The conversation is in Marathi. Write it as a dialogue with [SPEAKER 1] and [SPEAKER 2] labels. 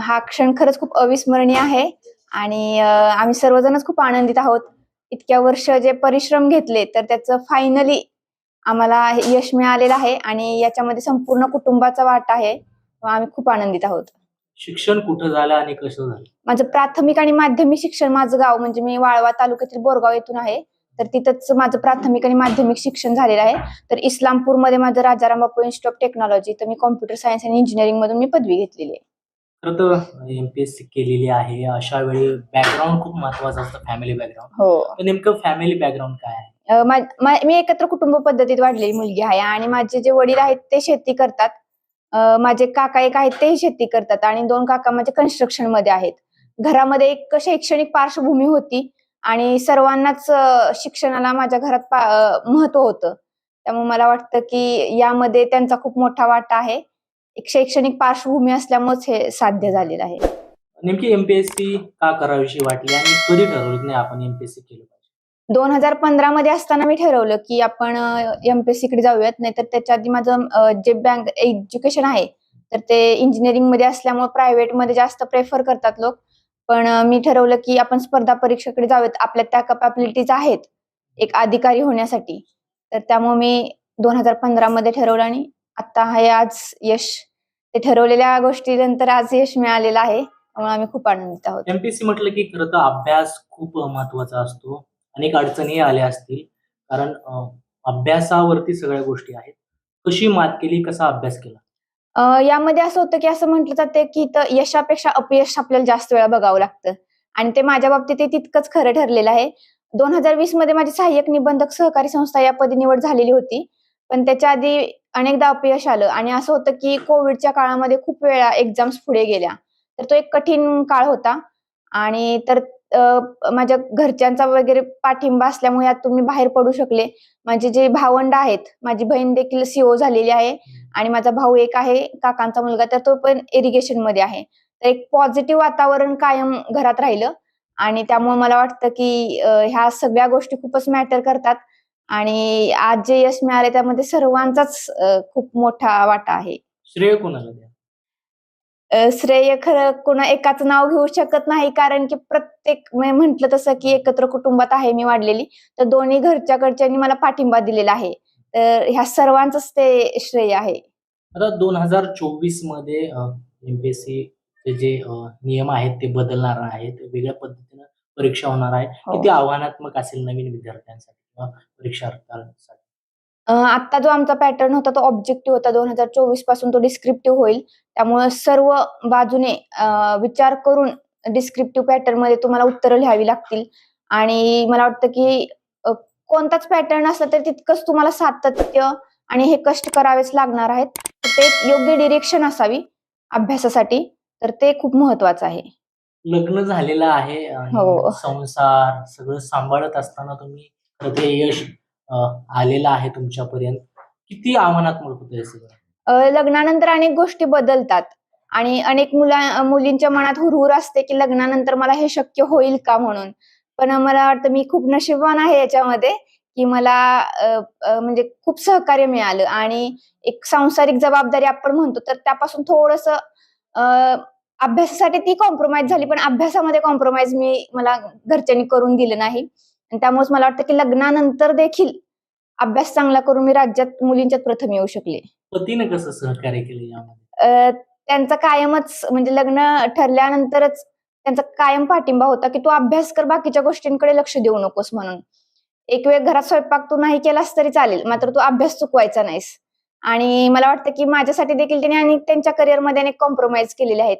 [SPEAKER 1] हा क्षण खरंच खूप अविस्मरणीय आहे. आणि आम्ही सर्वजणच खूप आनंदित आहोत. इतक्या वर्ष जे परिश्रम घेतले तर त्याचं फायनली आम्हाला यश मिळालेलं आहे आणि याच्यामध्ये संपूर्ण कुटुंबाचा वाटा आहे. आम्ही खूप आनंदित आहोत.
[SPEAKER 2] शिक्षण कुठं झालं आणि कसं झालं?
[SPEAKER 1] माझं प्राथमिक आणि माध्यमिक शिक्षण माझं गाव म्हणजे मी वाळवा तालुक्यातील बोरगाव येथून आहे. तर तिथंच माझं प्राथमिक आणि माध्यमिक शिक्षण झालेलं आहे. तर इस्लामपूरमध्ये माझं Rajaram Bapu institute of technology तर मी कॉम्प्युटर सायन्स आणि इंजिनिअरिंग मधून मी पदवी घेतलेली आहे.
[SPEAKER 2] खरं तर एमपीएससी केलेली आहे. अशा वेळी बॅकग्राऊंड खूप महत्वाचं असतं फॅमिली बॅकग्राऊंड
[SPEAKER 1] हो.
[SPEAKER 2] तर नेमकं फॅमिली बॅकग्राऊंड काय आहे?
[SPEAKER 1] अं, मा- मा- मी एकत्र कुटुंब पद्धतीत वाढलेली मुलगी आहे आणि माझे जे वडील आहेत ते शेती करतात. अं, माझे काका एक आहेत तेही शेती करतात आणि दोन काका माझे कन्स्ट्रक्शनमध्ये आहेत. घरामध्ये एक शैक्षणिक पार्श्वभूमी होती आणि सर्वांनाच अं, शिक्षणाला माझ्या घरात महत्त्व होतं. त्यामुळे मला वाटतं की यामध्ये त्यांचा खूप मोठा वाटा आहे. एक शैक्षणिक पार्श्वभूमी असल्यामुळेच हे साध्य झालेलं आहे.
[SPEAKER 2] नेमकी एमपीएससी का करावीशी वाटली आणि कधी ठरवलं नाही आपण एमपीएससी केलं
[SPEAKER 1] दोन हजार पंधरा मध्ये असताना मी ठरवलं की आपण एमपीएससी कडे जाऊयात नाहीतर त्याच्या आधी माझं जे बँक एज्युकेशन आहे तर ते इंजिनिअरिंगमध्ये असल्यामुळे प्रायव्हेटमध्ये जास्त प्रेफर करतात लोक. पण मी ठरवलं की आपण स्पर्धा परीक्षेकडे जाऊयात आपल्या त्या कपॅबिलिटीज आहेत एक अधिकारी होण्यासाठी. तर त्यामुळे मी दोन हजार पंधरा मध्ये ठरवलं आणि आता हे आज यश. ते ठरवलेल्या गोष्टीनंतर आज यश मिळालेलं आहे त्यामुळे आम्ही खूप आनंदित आहोत.
[SPEAKER 2] एमपीएससी म्हटलं की खरं तर अभ्यास खूप महत्त्वाचा असतो. अनेक अडचणी आल्या असतील. कारण अभ्यासावरती सगळ्या गोष्टी आहेत. कशी मात केली कसा अभ्यास केला?
[SPEAKER 1] यामध्ये असं होतं की असं म्हटलं जाते की यशापेक्षा अपयश आपल्याला जास्त वेळा बघावं लागतं. आणि ते माझ्या बाबतीत ते तितकंच खरं ठरलेलं आहे. दोन हजार वीसमध्ये माझी सहाय्यक निबंधक सहकारी संस्था या पदी निवड झालेली होती. पण त्याच्या आधी अनेकदा अपयश आलं. आणि असं होतं की कोविडच्या काळामध्ये खूप वेळा एक्झाम्स पुढे गेल्या. तर तो एक कठीण काळ होता. आणि तर माझ्या घरच्यांचा वगैरे पाठिंबा असल्यामुळे यातून मी बाहेर पडू शकले. माझे जे भावंड आहेत माझी बहीण देखील सीओ झालेली आहे. आणि माझा भाऊ एक आहे काकांचा मुलगा तर तो पण इरिगेशनमध्ये आहे. तर एक पॉझिटिव्ह वातावरण कायम घरात राहिलं. आणि त्यामुळे मला वाटतं की ह्या सगळ्या गोष्टी खूपच मॅटर करतात. आणि आज जे यश मिळाले त्यामध्ये सर्वांचाच खूप मोठा वाटा आहे.
[SPEAKER 2] श्रेय कोणाला द्या?
[SPEAKER 1] श्रेय खरं कोणा एकाच नाव घेऊ शकत नाही कारण की प्रत्येक म्हंटल तसं की एकत्र कुटुंबात आहे मी वाढलेली. तर दोन्ही घरच्याकडच्यांनी मला पाठिंबा दिलेला आहे. तर ह्या सर्वांचंच ते श्रेय आहे.
[SPEAKER 2] आता दोन हजार चोवीसमध्ये एमपीएससी जे नियम आहेत ते बदलणार आहेत. वेगळ्या पद्धतीनं परीक्षा होणार आहे.
[SPEAKER 1] हो.
[SPEAKER 2] किती आव्हानात्मक असेल नवीन विद्यार्थ्यांसाठी किंवा परीक्षार्थ्यांसाठी
[SPEAKER 1] आता जो आमचा पॅटर्न होता तो ऑब्जेक्टिव्ह होता दोन हजार चोवीसपासून तो डिस्क्रिप्टिव्ह होईल. त्यामुळे सर्व बाजूने विचार करून डिस्क्रिप्टिव्ह पॅटर्नमध्ये तुम्हाला उत्तरं लिहावी लागतील. आणि मला वाटतं की कोणताच पॅटर्न असला तरी तितकंच तुम्हाला सातत्य आणि हे कष्ट करावेच लागणार आहेत. तर ते योग्य डिरेक्शन असावी अभ्यासासाठी. तर ते खूप महत्वाचं आहे.
[SPEAKER 2] लग्न झालेलं आहे आणि
[SPEAKER 1] हो.
[SPEAKER 2] संसार सगळं सांभाळत असताना तुम्ही खरं ते यश अं, आलेलं आहे तुमच्यापर्यंत. किती आव्हानात्मक होतं हे सगळं?
[SPEAKER 1] अ, लग्नानंतर अनेक गोष्टी बदलतात आणि अनेक मुला मुलींच्या मनात हुरहुर असते की लग्नानंतर मला हे शक्य होईल का म्हणून. पण मला वाटतं मी खूप नशीबवान आहे याच्यामध्ये की मला अ, अ, म्हणजे खूप सहकार्य मिळालं आणि एक सांसारिक जबाबदारी आपण म्हणतो तर त्यापासून थोडस अभ्यासासाठी ती कॉम्प्रोमाइज झाली पण अभ्यासामध्ये कॉम्प्रोमाइज मी मला घरच्यांनी करून दिलं नाही. आणि त्यामुळेच मला वाटतं की लग्नानंतर देखील अभ्यास चांगला करून मी राज्यात मुलींच्यात प्रथम येऊ शकले.
[SPEAKER 2] पतीने कसं सहकार्य केलं
[SPEAKER 1] त्यांचा कायमच म्हणजे लग्न ठरल्यानंतरच त्यांचा कायम पाठिंबा होता की तू अभ्यास कर बाकीच्या गोष्टींकडे लक्ष देऊ नकोस म्हणून. एक वेळ घरात स्वयंपाक तू नाही केलास तरी चालेल मात्र तू अभ्यास चुकवायचा नाहीस. आणि मला वाटतं की माझ्यासाठी देखील त्यांनी आणि त्यांच्या करिअरमध्ये अनेक कॉम्प्रोमाइज केलेले आहेत.